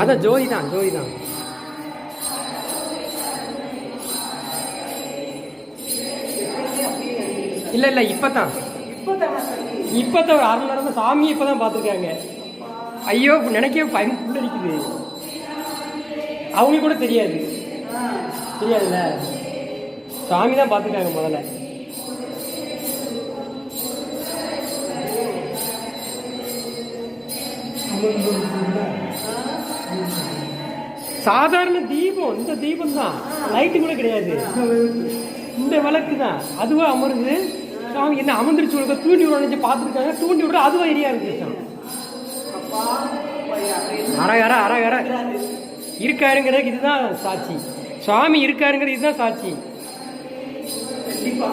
அதான் ஜோதி தான் ஜோதி தான். இல்ல இல்ல இப்பதான். இப்பதான் ஒரு அரை மணி நேரம் சாமி இப்பதான் பாத்துருக்காங்க ஐயோ நினைக்கவே பயம் புல்லரிக்குது அவங்களுக்கு கூட தெரியாது. தெரியாதுல்ல? சாமி தான் பாத்துருக்காங்க முதல்ல. சாதாரண தீபம் இந்த தீபம் தான் லைட்டு கூட கிடையாது. இந்த விளக்கு தான் அதுவா அமருது. சாமி என்ன அமர்ந்துருச்சு உனக்கு தூண்டி விட பார்த்துருக்காங்க. தூண்டி விட அதுவா எரியா இருக்கு அரகர அரகர இருக்காருங்கிறதுக்கு இதுதான் சாட்சி. சுவாமி இருக்காருங்கிறது இதுதான் சாட்சி. கண்டிப்பா